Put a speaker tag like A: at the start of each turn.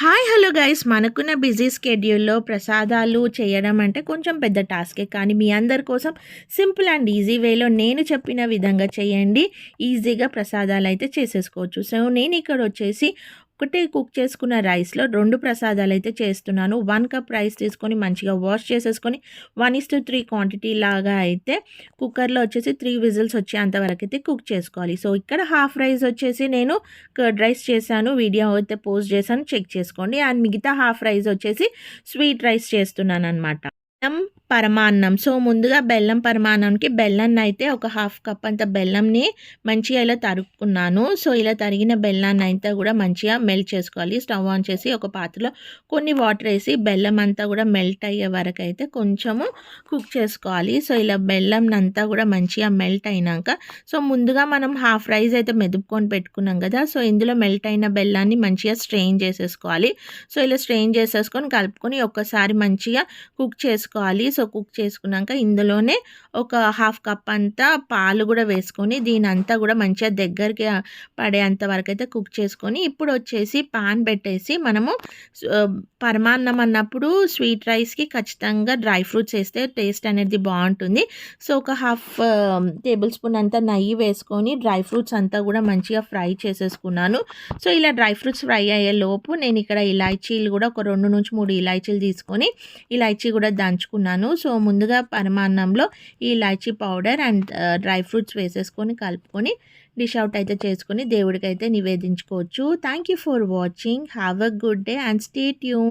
A: Hi hello guys. మనకున్న busy స్కెడ్యూల్లో ప్రసాదాలు చేయడం అంటే కొంచెం పెద్ద టాస్కే. కానీ మీ అందరి కోసం సింపుల్ అండ్ ఈజీ వేలో నేను చెప్పిన విధంగా చేయండి. ఈజీగా ప్రసాదాలు అయితే చేసేసుకోవచ్చు. సో నేను ఇక్కడ వచ్చేసి ఒక్కటే కుక్ చేసుకున్న రైస్లో రెండు ప్రసాదాలు అయితే చేస్తున్నాను. వన్ కప్ రైస్ తీసుకొని మంచిగా వాష్ చేసేసుకొని one is to three quantity లాగా అయితే కుక్కర్లో వచ్చేసి త్రీ విజిల్స్ వచ్చేంతవరకు అయితే కుక్ చేసుకోవాలి. సో ఇక్కడ హాఫ్ రైస్ వచ్చేసి నేను కర్డ్ రైస్ చేశాను. వీడియో అయితే పోస్ట్ చేశాను. చెక్ చేసుకోండి. అండ్ మిగతా హాఫ్ రైస్ వచ్చేసి స్వీట్ రైస్ చేస్తున్నాను అనమాట బెల్లం పరమాన్నం. సో ముందుగా బెల్లం పరమాన్నంకి బెల్లాన్ని అయితే ఒక హాఫ్ కప్ అంత బెల్లంని మంచిగా ఇలా తరుక్కున్నాను. సో ఇలా తరిగిన బెల్లాన్ని అయితే కూడా మంచిగా మెల్ట్ చేసుకోవాలి. స్టవ్ ఆన్ చేసి ఒక పాత్రలో కొన్ని వాటర్ వేసి బెల్లం అంతా కూడా మెల్ట్ అయ్యే వరకు అయితే కొంచెము కుక్ చేసుకోవాలి. సో ఇలా బెల్లం అంతా కూడా మంచిగా మెల్ట్ అయినాక సో ముందుగా మనం హాఫ్ రైస్ అయితే మెదుపుకొని పెట్టుకున్నాం కదా సో ఇందులో మెల్ట్ అయిన బెల్లాన్ని మంచిగా స్ట్రెయిన్ చేసేసుకోవాలి. సో ఇలా స్ట్రెయిన్ చేసేసుకొని కలుపుకొని ఒక్కసారి మంచిగా కుక్ చేసుకోవాలి సో కుక్ చేసుకున్నాక ఇందులోనే ఒక హాఫ్ కప్ అంతా పాలు కూడా వేసుకొని దీని అంతా కూడా మంచిగా దగ్గరికి పడేంత వరకు అయితే కుక్ చేసుకొని ఇప్పుడు వచ్చేసి పాన్ పెట్టేసి మనము పరమాన్నం అన్నప్పుడు స్వీట్ రైస్కి ఖచ్చితంగా డ్రై ఫ్రూట్స్ వేస్తే టేస్ట్ అనేది బాగుంటుంది. సో ఒక హాఫ్ టేబుల్ స్పూన్ అంతా నెయ్యి వేసుకొని డ్రై ఫ్రూట్స్ అంతా కూడా మంచిగా ఫ్రై చేసేసుకున్నాను. సో ఇలా డ్రై ఫ్రూట్స్ ఫ్రై అయ్యే లోపు నేను ఇక్కడ ఇలాచీలు కూడా ఒక రెండు నుంచి మూడు ఇలాచీలు తీసుకొని ఇలాచీ కూడా దంచుకున్నాను సో ముందుగా పరమాన్నంలో ఈ ఇలాచీ పౌడర్ అండ్ డ్రై ఫ్రూట్స్ వేసేసుకొని కలుపుకొని డిష్ అవుట్ అయితే చేసుకొని దేవుడికి అయితే నివేదించుకోవచ్చు. Thank you for watching. Have a good day and stay tune.